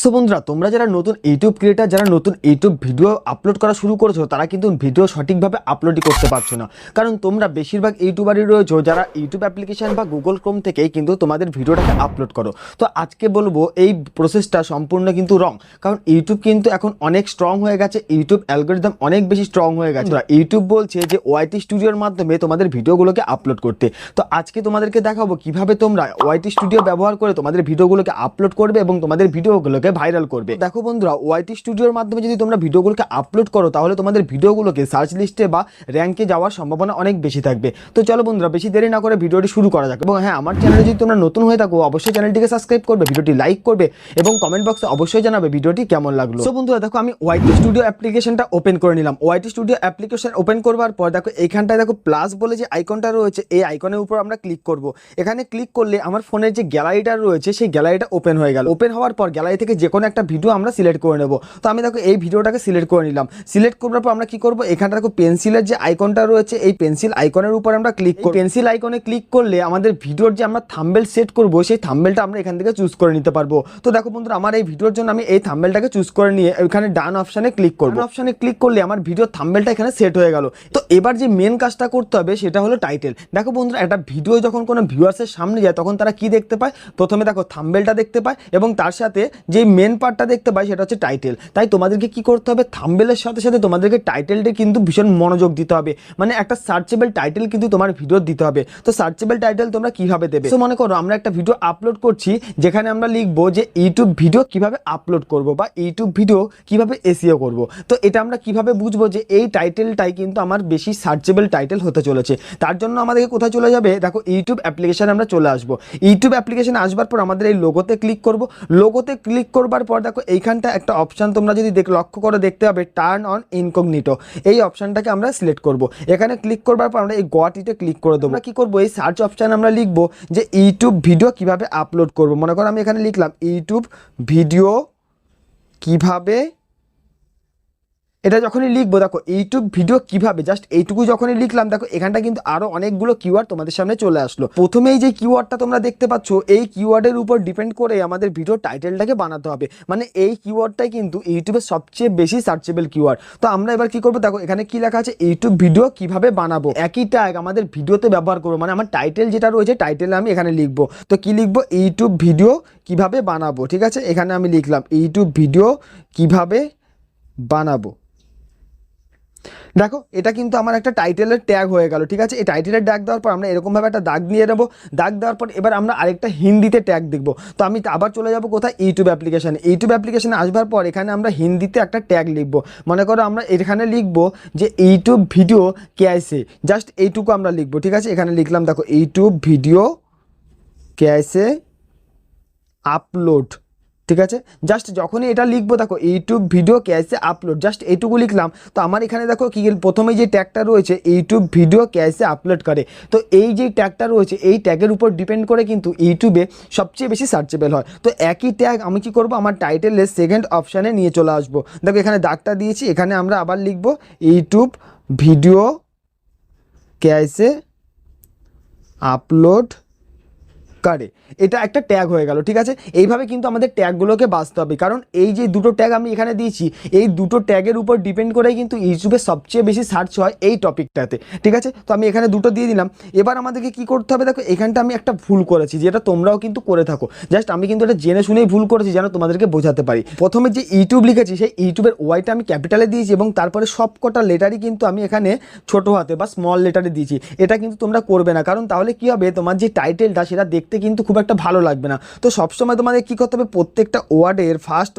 So বন্ধুরা তোমরা যারা নতুন ইউটিউব ক্রিয়েটার যারা নতুন ইউটিউব ভিডিও আপলোড করা শুরু করেছ তারা কিন্তু ভিডিও সঠিকভাবে আপলোডই করতে পারছ না। কারণ তোমরা বেশিরভাগ ইউটিউবারই রয়েছো যারা ইউটিউব অ্যাপ্লিকেশন বা গুগল ক্রোম থেকেই কিন্তু তোমাদের ভিডিওটাকে আপলোড করো। তো আজকে বলব এই প্রসেসটা সম্পূর্ণ কিন্তু রং কারণ ইউটিউব কিন্তু এখন অনেক স্ট্রং হয়ে গেছে ইউটিউব অ্যালগোরিদম অনেক বেশি স্ট্রং হয়ে গেছে। ইউটিউব বলছে যে ওয়াইটি স্টুডিওর মাধ্যমে তোমাদের ভিডিওগুলোকে আপলোড করতে। তো আজকে তোমাদেরকে দেখাবো কীভাবে তোমরা ওয়াইটি স্টুডিও ব্যবহার করে তোমাদের ভিডিওগুলোকে আপলোড করবে এবং তোমাদের ভিডিওগুলোকে ভাইরাল করবে। দেখো বন্ধুরা ওয়াইটি স্টুডিওর মাধ্যমে যদি তোমরা ভিডিওগুলোকে আপলোড করো তাহলে তোমাদের ভিডিওগুলোকে সার্চ লিস্টে বা র্যাঙ্কে যাওয়ার সম্ভাবনা অনেক বেশি থাকবে। তো চলো বন্ধুরা বেশি দেরি না করে ভিডিওটি শুরু করা যাক। এবং হ্যাঁ আমার চ্যানেলে যদি তোমরা নতুন হয়ে থাকো অবশ্যই চ্যানেলটিকে সাবস্ক্রাইব করবে ভিডিওটি লাইক করবে এবং কমেন্ট বক্সে অবশ্যই জানাবে ভিডিওটি কেমন লাগল। তো বন্ধুরা দেখো আমি ওয়াইটি স্টুডিও অ্যাপ্লিকেশনটা ওপেন করে নিলাম। ওয়াইটি স্টুডিও অ্যাপ্লিকেশন ওপেন করবার পর দেখো এইখানটায় দেখো প্লাস বলে যে আইকনটা রয়েছে এই আইকনের উপর আমরা ক্লিক করব। এখানে ক্লিক করলে আমার ফোনের যে গ্যালারিটা রয়েছে সেই গ্যালারিটা ওপেন হয়ে গেল। ওপেন হওয়ার পর গ্যালারি থেকে যে কোনো একটা ভিডিও আমরা সিলেক্ট করে নেব। তো আমি দেখো এই ভিডিওটাকে সিলেক্ট করে নিলাম। সিলেক্ট করার পর আমরা কি করব? এখানটা দেখো পেন্সিলের যে আইকনটা রয়েছে এই পেন্সিল আইকনের উপর আমরা ক্লিক করব। পেন্সিল আইকনে ক্লিক করলে আমাদের ভিডিওর যে আমরা থাম্বেল সেট করব সেই থাম্বেলটা আমরা এখান থেকে চুজ করে নিতে পারব। তো দেখো বন্ধুরা আমার এই ভিডিওর জন্য আমি এই থাম্বেলটাকে চুজ করে নিয়ে ওইখানে ডান অপশানে ক্লিক করব। অপশানে ক্লিক করলে আমার ভিডিওর থাম্বেলটা এখানে সেট হয়ে গেল। তো এবার যে মেন কাজটা করতে হবে সেটা হলো টাইটেল দেখো বন্ধুরা একটা ভিডিও যখন কোনো ভিউয়ার্সের সামনে যায় তখন তারা কি দেখতে পায়? প্রথমে দেখো থাম্বেলটা দেখতে পায় এবং তার সাথে যে মেন পার্টটা দেখতে পাই সেটা হচ্ছে টাইটেল তাই তোমাদেরকে কি করতে হবে? থাম্বেলের সাথে সাথে তোমাদেরকে টাইটেলটা কিন্তু ভীষণ মনোযোগ দিতে হবে। মানে একটা সার্চেবল টাইটেল কিন্তু তোমার ভিডিও দিতে হবে। তো সার্চেবল টাইটেল তোমরা কীভাবে দেবে? তো মনে করো আমরা একটা ভিডিও আপলোড করছি, যেখানে আমরা লিখব যে ইউটিউব ভিডিও কীভাবে আপলোড করব বা ইউটিউব ভিডিও কীভাবে এসিও করব। তো এটা আমরা কীভাবে বুঝব যে এই টাইটেলটাই কিন্তু আমার বেশি সার্চেবল টাইটেল হতে চলেছে? তার জন্য আমাদেরকে কোথায় চলে যাবে? দেখো ইউটিউব অ্যাপ্লিকেশন আমরা চলে আসব। ইউটিউব অ্যাপ্লিকেশন আসবার পর আমাদের এই লোগোতে ক্লিক করব। লোগোতে ক্লিক করবার পর দেখো, এইখানটা একটা অপশান তোমরা যদি দেখ, লক্ষ্য করে দেখতে হবে টার্ন অন ইনকগনিটো এই অপশানটাকে আমরা সিলেক্ট করব। এখানে ক্লিক করবার পর আমরা এই গোয়াটিতে ক্লিক করে দেবো। আমরা কী করব? এই সার্চ অপশান আমরা লিখব যে ইউটিউব ভিডিও কীভাবে আপলোড করব। মনে করো আমি এখানে লিখলাম ইউটিউব ভিডিও কীভাবে এটা যখনই লিখব, দেখো ইউটিউব ভিডিও কীভাবে? জাস্ট এইটুকু যখনই লিখলাম, দেখো, এখানটা কিন্তু আরও অনেকগুলো কিওয়ার্ড তোমাদের সামনে চলে আসলো। প্রথমেই যে কিওয়ার্ডটা তোমরা দেখতে পাচ্ছ, এই কিওয়ার্ডের উপর ডিপেন্ড করে আমাদের ভিডিও টাইটেলটাকে বানাতে হবে। মানে এই কিওয়ার্ডটাই কিন্তু ইউটিউবের সবচেয়ে বেশি সার্চেবল কিওয়ার্ড তো আমরা এবার কি করব, দেখো, এখানে কি লেখা আছে ইউটিউব ভিডিও কীভাবে বানাবো? একই ট্যাগ আমাদের ভিডিওতে ব্যবহার করব। মানে আমার টাইটেল যেটা রয়েছে টাইটেল আমি এখানে লিখব। তো কি লিখব? ইউটিউব ভিডিও কীভাবে বানাবো? ঠিক আছে? এখানে আমি লিখলাম ইউটিউব ভিডিও কীভাবে বানাবো? দেখো, এটা কিন্তু আমার একটা টাইটেলের ট্যাগ হয়ে গেল, ঠিক আছে? এই টাইটেলের ট্যাগ দেওয়ার পর আমরা এরকমভাবে একটা দাগ নিয়ে নেব। দাগ দেওয়ার পর এবার আমরা আরেকটা হিন্দিতে ট্যাগ দেখব। তো আমি আবার চলে যাব কোথায়? ইউটিউব অ্যাপ্লিকেশানে ইউটিউব অ্যাপ্লিকেশানে আসবার পর এখানে আমরা হিন্দিতে একটা ট্যাগ লিখব। মনে করো আমরা এখানে লিখব যে ইউটিউব ভিডিও কে আইসে জাস্ট এইটুকু আমরা লিখব, ঠিক আছে? এখানে লিখলাম, দেখো ইউটিউব ভিডিও কে আইসে আপলোড ঠিক আছে? জাস্ট যখনই এটা লিখব, দেখো ইউটিউব ভিডিও ক্যাশে আপলোড জাস্ট এইটুকু লিখলাম, তো আমার এখানে দেখো কি প্রথমে যে ট্যাগটা রয়েছে ইউটিউব ভিডিও ক্যাশে আপলোড করে। তো এই যে ট্যাগটা রয়েছে, এই ট্যাগের উপর ডিপেন্ড করে কিন্তু ইউটিউবে সবচেয়ে বেশি সার্চেবল হয়। তো একই ট্যাগ আমি কি করব, আমার টাইটেলের সেকেন্ড অপশানে নিয়ে চলে আসব। দেখো, এখানে দাগটা দিয়েছি, এখানে আমরা আবার লিখব ইউটিউব ভিডিও ক্যাশে আপলোড কারে। এটা একটা ট্যাগ হয়ে গেল, ঠিক আছে? এইভাবে কিন্তু আমাদের ট্যাগগুলোকে বাঁচতে হবে। কারণ এই যে দুটো ট্যাগ আমি এখানে দিয়েছি, এই দুটো ট্যাগের উপর ডিপেন্ড করেই কিন্তু ইউটিউবে সবচেয়ে বেশি সার্চ হয় এই টপিকটাতে ঠিক আছে? তো আমি এখানে দুটো দিয়ে দিলাম। এবার আমাদেরকে কি করতে হবে? দেখো, এখানটা আমি একটা ভুল করেছি, যেটা তোমরাও কিন্তু করে থাকো। জাস্ট আমি কিন্তু এটা জেনে শুনেই ভুল করেছি, যেন তোমাদেরকে বোঝাতে পারি। প্রথমে যে ইউটিউব লিখেছি, সেই ইউটিউবের ওয়াইটা আমি ক্যাপিটালে দিয়েছি এবং তারপরে সব কটা লেটারই কিন্তু আমি এখানে ছোট হাতে বা স্মল লেটারে দিয়েছি। এটা কিন্তু তোমরা করবে না। কারণ তাহলে কি হবে? তোমার যে টাইটেলটা সেটা দেখতে কিন্তু খুব একটা ভালো লাগবে না। তো সবসময় তোমাদের কী করতে হবে? প্রত্যেকটা ওয়ার্ডের ফার্স্ট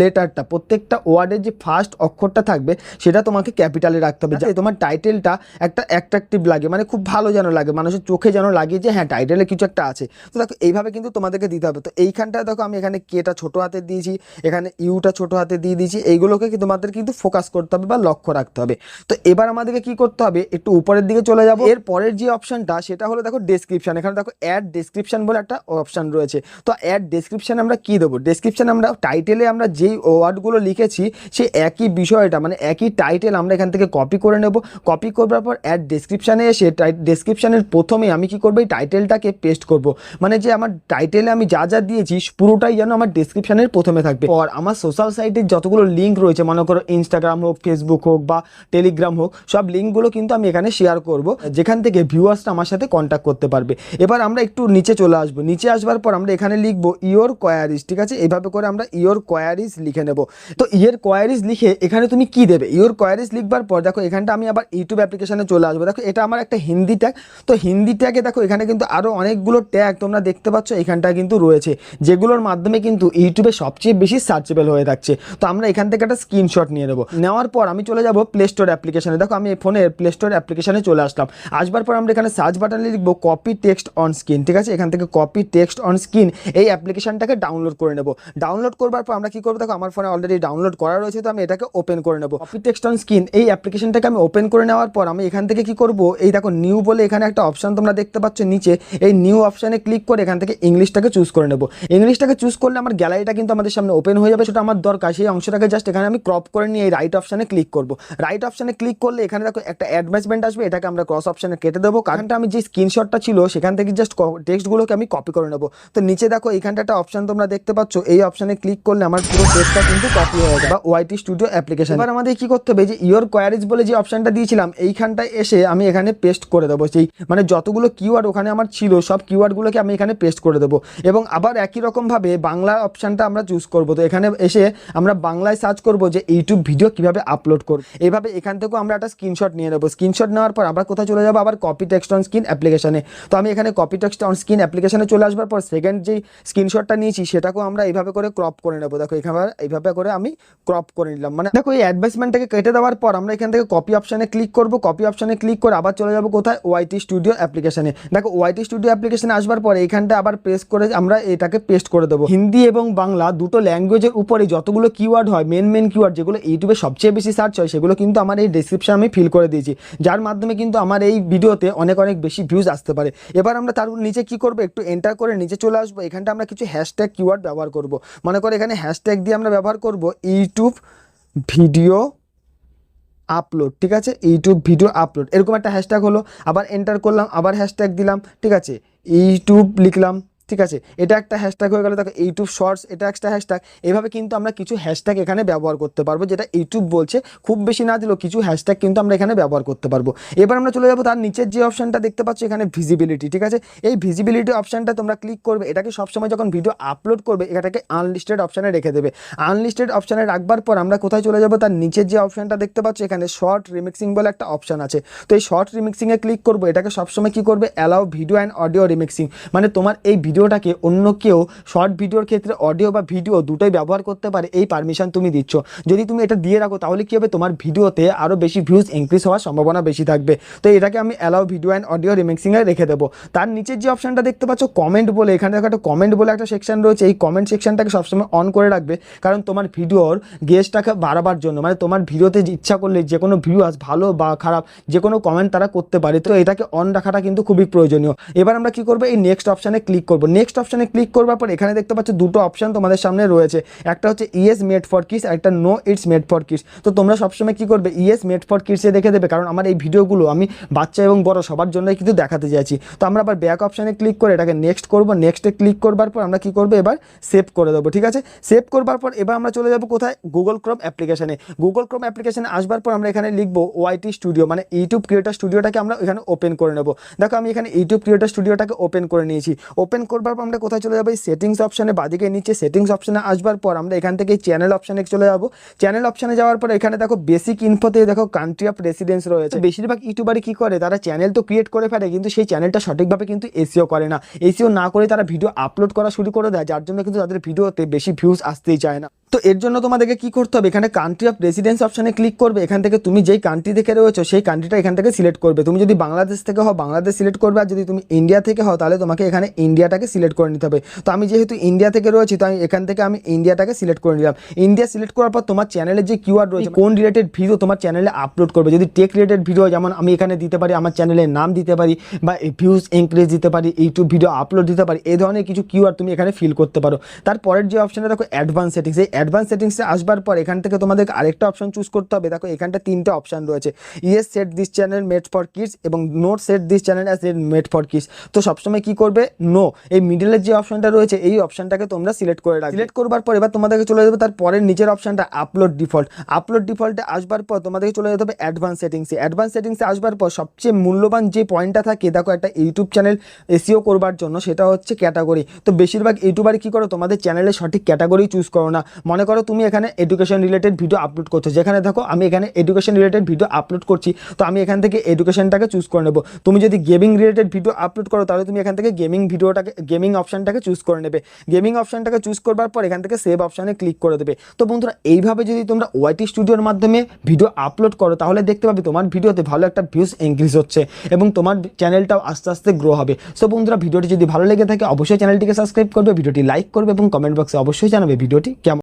লেটারটা প্রত্যেকটা ওয়ার্ডের যে ফার্স্ট অক্ষরটা থাকবে, সেটা তোমাকে ক্যাপিটালে রাখতে হবে। যাতে তোমার টাইটেলটা একটা অ্যাট্রাকটিভ লাগে মানে খুব ভালো যেন লাগে, মানুষের চোখে যেন লাগে যে হ্যাঁ টাইটেলে কিছু একটা আছে। তো দেখো, এইভাবে কিন্তু তোমাদেরকে দিতে হবে। তো এইখানটা দেখো, আমি এখানে কেটা ছোট হাতে দিয়েছি, এখানে ইউটা ছোট হাতে দিয়ে দিয়েছি। এইগুলোকে তোমাদের কিন্তু ফোকাস করতে হবে বা লক্ষ্য রাখতে হবে। তো এবার আমাদেরকে কি করতে হবে? একটু উপরের দিকে চলে যাব। এর পরের যে অপশনটা সেটা হলো দেখো ডেসক্রিপশন এখানে দেখো অ্যাড ডেসক্রিপশন ডেসক্রিপশন বলে একটা অপশন রয়েছে। তো অ্যাড ডেসক্রিপশন আমরা কী দেবো? ডেসক্রিপশান আমরা টাইটেলে আমরা যেই ওয়ার্ডগুলো লিখেছি, সেই একই বিষয়টা মানে একই টাইটেল আমরা এখান থেকে কপি করে নেব। কপি করবার পর অ্যাড ডেসক্রিপশানে এসে ডেসক্রিপশানের প্রথমে আমি কি করব? এই টাইটেলটাকে পেস্ট করব। মানে যে আমার টাইটেলে আমি যা যা দিয়েছি, পুরোটাই যেন আমার ডেসক্রিপশানের প্রথমে থাকবে। আর আমার সোশ্যাল সাইটের যতগুলো লিঙ্ক রয়েছে, মনে করো ইনস্টাগ্রাম হোক ফেসবুক হোক বা টেলিগ্রাম হোক, সব লিঙ্কগুলো কিন্তু আমি এখানে শেয়ার করব, যেখান থেকে ভিউয়ার্সটা আমার সাথে কন্ট্যাক্ট করতে পারবে। এবার আমরা একটু নিচে চলে আসব। নিচে আসবার পর আমরা এখানে লিখব ইয়োর কোয়ারিজ ঠিক আছে? এইভাবে করে আমরা ইয়োর কোয়ারিজ লিখে নেব। তো ইয়ের কোয়ারিজ লিখে এখানে তুমি কি দেবে? ইয়োর কোয়ারিজ লিখবার পর দেখো, এখানটা আমি আবার ইউটিউব অ্যাপ্লিকেশনে চলে আসব। দেখো, এটা আমার একটা হিন্দি ট্যাগ তো হিন্দি ট্যাগে দেখো, এখানে কিন্তু আরও অনেকগুলো ট্যাগ তোমরা দেখতে পাচ্ছ, এখানটা কিন্তু রয়েছে, যেগুলোর মাধ্যমে কিন্তু ইউটিউবে সবচেয়ে বেশি সার্চেবল হয়ে থাকছে। তো আমরা এখান থেকে একটা স্ক্রিনশট নিয়ে নেব। নেওয়ার পর আমি চলে যাব প্লে স্টোর অ্যাপ্লিকেশনে দেখো, আমি ফোনের প্লে স্টোর অ্যাপ্লিকেশানে চলে আসলাম। আসবার পর আমরা এখানে সার্চ বাটনে লিখব কপি টেক্সট অন স্ক্রিন ঠিক আছে? এখান থেকে কপি টেক্সট অন স্ক্রিন এই অ্যাপ্লিকেশনটাকে ডাউনলোড করে নেব। ডাউনলোড করবার পর আমরা কি করব? দেখো, আমার ফোনে অলরেডি ডাউনলোড করা রয়েছে, তো আমি এটাকে ওপেন করে নেব। কপি টেক্সট অন স্ক্রিন এই অ্যাপ্লিকেশনটাকে আমি ওপেন করে নেওয়ার পর আমি এখান থেকে কি করব? এই দেখো নিউ বলে এখানে একটা অপশান তোমরা দেখতে পাচ্ছ নিচে। এই নিউ অপশানে ক্লিক করে এখান থেকে ইংলিশটাকে চুজ করে নেব। ইংলিশটাকে চুজ করলে আমার গ্যালারিটা কিন্তু আমাদের সামনে ওপেন হয়ে যাবে, সেটা আমার দরকার। সেই অংশটাকে জাস্ট এখানে আমি ক্রপ করে নিয়ে এই রাইট অপশানে ক্লিক করব। রাইট অপশানে ক্লিক করলে এখানে দেখো, একটা অ্যাডভার্টাইজমেন্ট আসবে, এটাকে আমরা ক্রস অপশানে কেটে দেবো। কারণটা আমি যে স্ক্রিনশটটা ছিল, সেখান থেকে জাস্ট টেক্সটগুলোকে আমি কপি করে নেব। তো নিচে দেখো এখানটা একটা অপশন তোমরা দেখতে পাচ্ছ। এই অপশানে ক্লিক করলে আমার পুরো টেক্সটটা কিন্তু কপি হয়ে যাবে, বা ওয়াইটি স্টুডিও অ্যাপ্লিকেশন এবার আমাদের কি করতে হবে? যে ইয়োর কোয়ারিজ বলে যে অপশনটা দিয়েছিলাম, এইখানটায় এসে আমি এখানে পেস্ট করে দেবো। সেই মানে যতগুলো কিওয়ার্ড ওখানে আমার ছিল, সব কিওয়ার্ডগুলোকে আমি এখানে পেস্ট করে দেবো। এবং আবার একই রকমভাবে বাংলা অপশানটা আমরা চুজ করব। তো এখানে এসে আমরা বাংলায় সার্চ করব যে ইউটিউব ভিডিও কীভাবে আপলোড করব। এইভাবে এখান থেকেও আমরা একটা স্ক্রিনশট নিয়ে নেব। স্ক্রিনশট নেওয়ার পর আবার কোথায় চলে যাব? আবার কপি টেক্সট অন স্ক্রিন অ্যাপ্লিকেশনে তো আমি এখানে কপি টেক্সট অন স্ক্রিন অ্যাপ্লিকেশনে চলে আসবার পর সেকেন্ড যেই স্ক্রিনশটটা নিয়েছি, সেটাকেও আমরা এইভাবে করে ক্রপ করে নেব। দেখো, এখানে এইভাবে করে আমি ক্রপ করে নিলাম। মানে দেখো, এই অ্যাডভার্টাইজমেন্টটাকে কেটে দেওয়ার পর আমরা এখান থেকে কপি অপশানে ক্লিক করব। কপি অপশানে ক্লিক করে আবার চলে যাব কোথায়? ওয়াইটি স্টুডিও অ্যাপ্লিকেশানে দেখো ওয়াইটি স্টুডিও অ্যাপ্লিকেশনে আসবার পরে এখানটা আবার প্রেস করে আমরা এটাকে পেস্ট করে দেবো। হিন্দি এবং বাংলা দুটো ল্যাঙ্গুয়েজের উপরে যতগুলো কিওয়ার্ড হয় মেন মেন কিওয়ার্ড যেগুলো ইউটিউবে সবচেয়ে বেশি সার্চ হয়, সেগুলো কিন্তু আমার এই ডিসক্রিপশন আমি ফিল করে দিয়েছি। যার মাধ্যমে কিন্তু আমার এই ভিডিওতে অনেক অনেক বেশি ভিউজ আসতে পারে। এবার আমরা তার নিচে কি করব? একটু এন্টার করে নিচে চলে আসব। এখানটা আমরা কিছু হ্যাশট্যাগ কিওয়ার্ড ব্যবহার করব। মনে করে এখানে হ্যাশট্যাগ দিয়ে আমরা ব্যবহার করব ইউটিউব ভিডিও আপলোড ঠিক আছে? ইউটিউব ভিডিও আপলোড এরকম একটা হ্যাশট্যাগ হলো। আবার এন্টার করলাম, আবার হ্যাশট্যাগ দিলাম, ঠিক আছে? ইউটিউব লিখলাম ঠিক আছে? এটা একটা হ্যাশট্যাগ হয়ে গেল, দেখো ইউটিউব শর্টস এটা একটা হ্যাশট্যাগ এভাবে কিন্তু আমরা কিছু হ্যাশট্যাগ এখানে ব্যবহার করতে পারব, যেটা ইউটিউব বলছে। খুব বেশি না দিলেও কিছু হ্যাশট্যাগ কিন্তু আমরা এখানে ব্যবহার করতে পারব। এবার আমরা চলে যাব তার নিচের যে অপশনটা দেখতে পাচ্ছ, এখানে ভিজিবিলিটি ঠিক আছে? এই ভিজিবিলিটি অপশানটা তোমরা ক্লিক করবে, এটাকে সবসময় যখন ভিডিও আপলোড করবে, এটাকে আনলিস্টেড অপশানে রেখে দেবে। আনলিস্টেড অপশানে রাখবার পর আমরা কোথায় চলে যাব, তার নিচের যে অপশনটা দেখতে পাচ্ছ, এখানে শর্ট রিমিক্সিং বলে একটা অপশান আছে। তো এই শর্ট রিমিক্সিংয়ে ক্লিক করব, এটাকে সবসময় কী করবে? Allow video and audio remixing মানে তোমার এই ভিডিওটাকে অন্য কেউ, শর্ট ভিডিওর ক্ষেত্রে অডিও বা ভিডিও দুটোই ব্যবহার করতে পারে, এই পারমিশন তুমি দিচ্ছ। যদি তুমি এটা দিয়ে রাখো, তাহলে কী হবে? তোমার ভিডিওতে আরও বেশি ভিউজ ইনক্রিজ হওয়ার সম্ভাবনা বেশি থাকবে। তো এটাকে আমি অ্যালাউ ভিডিও অ্যান্ড অডিও রিমিক্সিংয়ে রেখে দেবো। তার নিচের যে অপশানটা দেখতে পাচ্ছ কমেন্ট বলে, এখানে দেখো একটা কমেন্ট বলে একটা সেকশন রয়েছে। এই কমেন্ট সেকশনটাকে সবসময় অন করে রাখবে, কারণ তোমার ভিডিওর গেস্টটাকে বাড়াবার জন্য মানে তোমার ভিডিওতে ইচ্ছা করলে যে কোনো ভিউয়ার্স ভালো বা খারাপ, যে কোনো কমেন্ট তারা করতে পারে। তো এটাকে অন রাখাটা কিন্তু খুবই প্রয়োজনীয়। এবার আমরা কি করব? এই নেক্সট অপশানে ক্লিক করব। নেক্সট অপশানে ক্লিক করবার পর এখানে দেখতে পাচ্ছ দুটো অপশান তোমাদের সামনে রয়েছে। একটা হচ্ছে ইএস মেড ফর কিস আর একটা no it's made for kids তো তোমরা সবসময় কি করবে? ইএস মেড ফর কিসে দেখে দেবে, কারণ আমার এই ভিডিওগুলো আমি বাচ্চা এবং বড় সবার জন্যই কিন্তু দেখাতে চাইছি। তো আমরা আবার ব্যাক অপশানে ক্লিক করে এটাকে নেক্সট করব নেক্সটে ক্লিক করবার পর আমরা কি করব? এবার সেভ করে দেবো, ঠিক আছে? সেভ করবার পর এবার আমরা চলে যাব কোথায়? গুগল ক্রোম অ্যাপ্লিকেশানে গুগল ক্রোম অ্যাপ্লিকেশানে আসবার পর আমরা এখানে লিখব ওয়াইটি স্টুডিও মানে ইউটিউব ক্রিয়েটার স্টুডিওটাকে আমরা এখানে ওপেন করে নেব। দেখো আমি এখানে ইউটিউব ক্রিয়েটার স্টুডিওটাকে ওপেন করে নিয়েছি। ওপেন করবার পর আমরা কোথায় চলে যাব? এই সেটিংস অপশানে বাদিকে নিচে সেটিংস অপশানে আসবার পর আমরা এখান থেকে চ্যানেল অপশানে চলে যাব। চ্যানেল অপশানে যাওয়ার পর এখানে দেখো বেসিক ইনফোতে দেখো কান্ট্রি অফ রেসিডেন্স রয়েছে। বেশিরভাগ ইউটিউবারই কী করে? তারা চ্যানেল তো ক্রিয়েট করে ফেলে কিন্তু সেই চ্যানেলটা সঠিকভাবে কিন্তু এসিও করে না। এসিও না করে তারা ভিডিও আপলোড করা শুরু করে দেয় যার জন্য কিন্তু তাদের ভিডিওতে বেশি ভিউজ আসতেই চায় না। তো এর জন্য তোমাদেরকে কি করতে হবে? এখানে কান্ট্রি অফ রেসিডেন্স অপশানে ক্লিক করবে। এখান থেকে তুমি যেই কান্ট্রি থেকে রয়েছো সেই কান্ট্রিটা এখান থেকে সিলেক্ট করবে। তুমি যদি বাংলাদেশ থেকে হও বাংলাদেশ সিলেক্ট করবে। আর যদি তুমি ইন্ডিয়া থেকে হও তাহলে তোমাকে এখানে ইন্ডিয়াটাকে সিলেক্ট করে নিতে হবে। তো আমি যেহেতু ইন্ডিয়া থেকে রয়েছি তো আমি এখান থেকে আমি ইন্ডিয়াটাকে সিলেক্ট করে নিলাম। ইন্ডিয়া সিলেক্ট করার পর তোমার চ্যানেলের যে কিউআর রয়েছে কোন রিলেটেড ভিডিও তোমার চ্যানেলে আপলোড করবে। যদি টেক রিলেটেড ভিডিও যেমন আমি এখানে দিতে পারি আমার চ্যানেলের নাম দিতে পারি বা ভিউজ ইনক্রিজ দিতে পারি ইউটিউব ভিডিও আপলোড দিতে পারি এই ধরনের কিছু কিউআর তুমি এখানে ফিল করতে পারো। তারপরের যে অপশানটা দেখো অ্যাডভান্স সেটিংস এই অ্যাডভান্স সেটিংসে আসবার পর এখান থেকে তোমাদের আরেকটা অপশন চুজ করতে হবে। দেখো এখানটা তিনটে অপশান রয়েছে। Yes set this channel made for kids এবং not set this channel as made for kids তো সবসময় কি করবে? নো এই মিডলের যে অপশনটা রয়েছে, এই অপশনটাকে তোমরা সিলেক্ট করে রাখবে। সিলেক্ট করবার পর এবার তোমাদেরকে চলে যাবে তার পরের নিচের অপশনটা আপলোড ডিফল্ট আপলোড ডিফল্টে আসবার পর তোমাদেরকে চলে যেতে হবে অ্যাডভান্স সেটিংসে অ্যাডভান্স সেটিংসে আসবার পর সবচেয়ে মূল্যবান যে পয়েন্টটা থাকে, দেখো একটা ইউটিউব চ্যানেল এসিও করবার জন্য, সেটা হচ্ছে ক্যাটাগরি তো বেশিরভাগ ইউটিউবারে কী করো, তোমাদের চ্যানেলে সঠিক ক্যাটাগরি চুজ করো না। মনে করো তুমি এখানে এডুকেশন রিলেটেড ভিডিও আপলোড করছ। যেখানে দেখো, আমি এখানে এডুকেশন রিলেটেড ভিডিও আপলোড করছি, তো আমি এখান থেকে এডুকেশনটাকে চুজ করে নেব। তুমি যদি গেমিং রিলেটেড ভিডিও আপলোড করো, তাহলে তুমি এখান থেকে গেমিং ভিডিওটাকে গেমিং অপশানটাকে চুজ করে নেবে। গেমিং অপশানটাকে চুজ করবার পর এখান থেকে সেভ অপশানে ক্লিক করে দেবে। তো বন্ধুরা, এইভাবে যদি তোমরা ওয়াইটি স্টুডিওর মাধ্যমে ভিডিও আপলোড করো, তাহলে দেখতে পাবে তোমার ভিডিওতে ভালো একটা ভিউজ ইনক্রিজ হচ্ছে এবং তোমার চ্যানেলটাও আস্তে আস্তে গ্রো হবে। সো বন্ধুরা, ভিডিওটি যদি ভালো লেগে থাকে, অবশ্যই চ্যানেলটিকে সাবস্ক্রাইব করবে, ভিডিওটি লাইক করবে এবং কমেন্ট বক্সে অবশ্যই জানাবে ভিডিওটি কেমন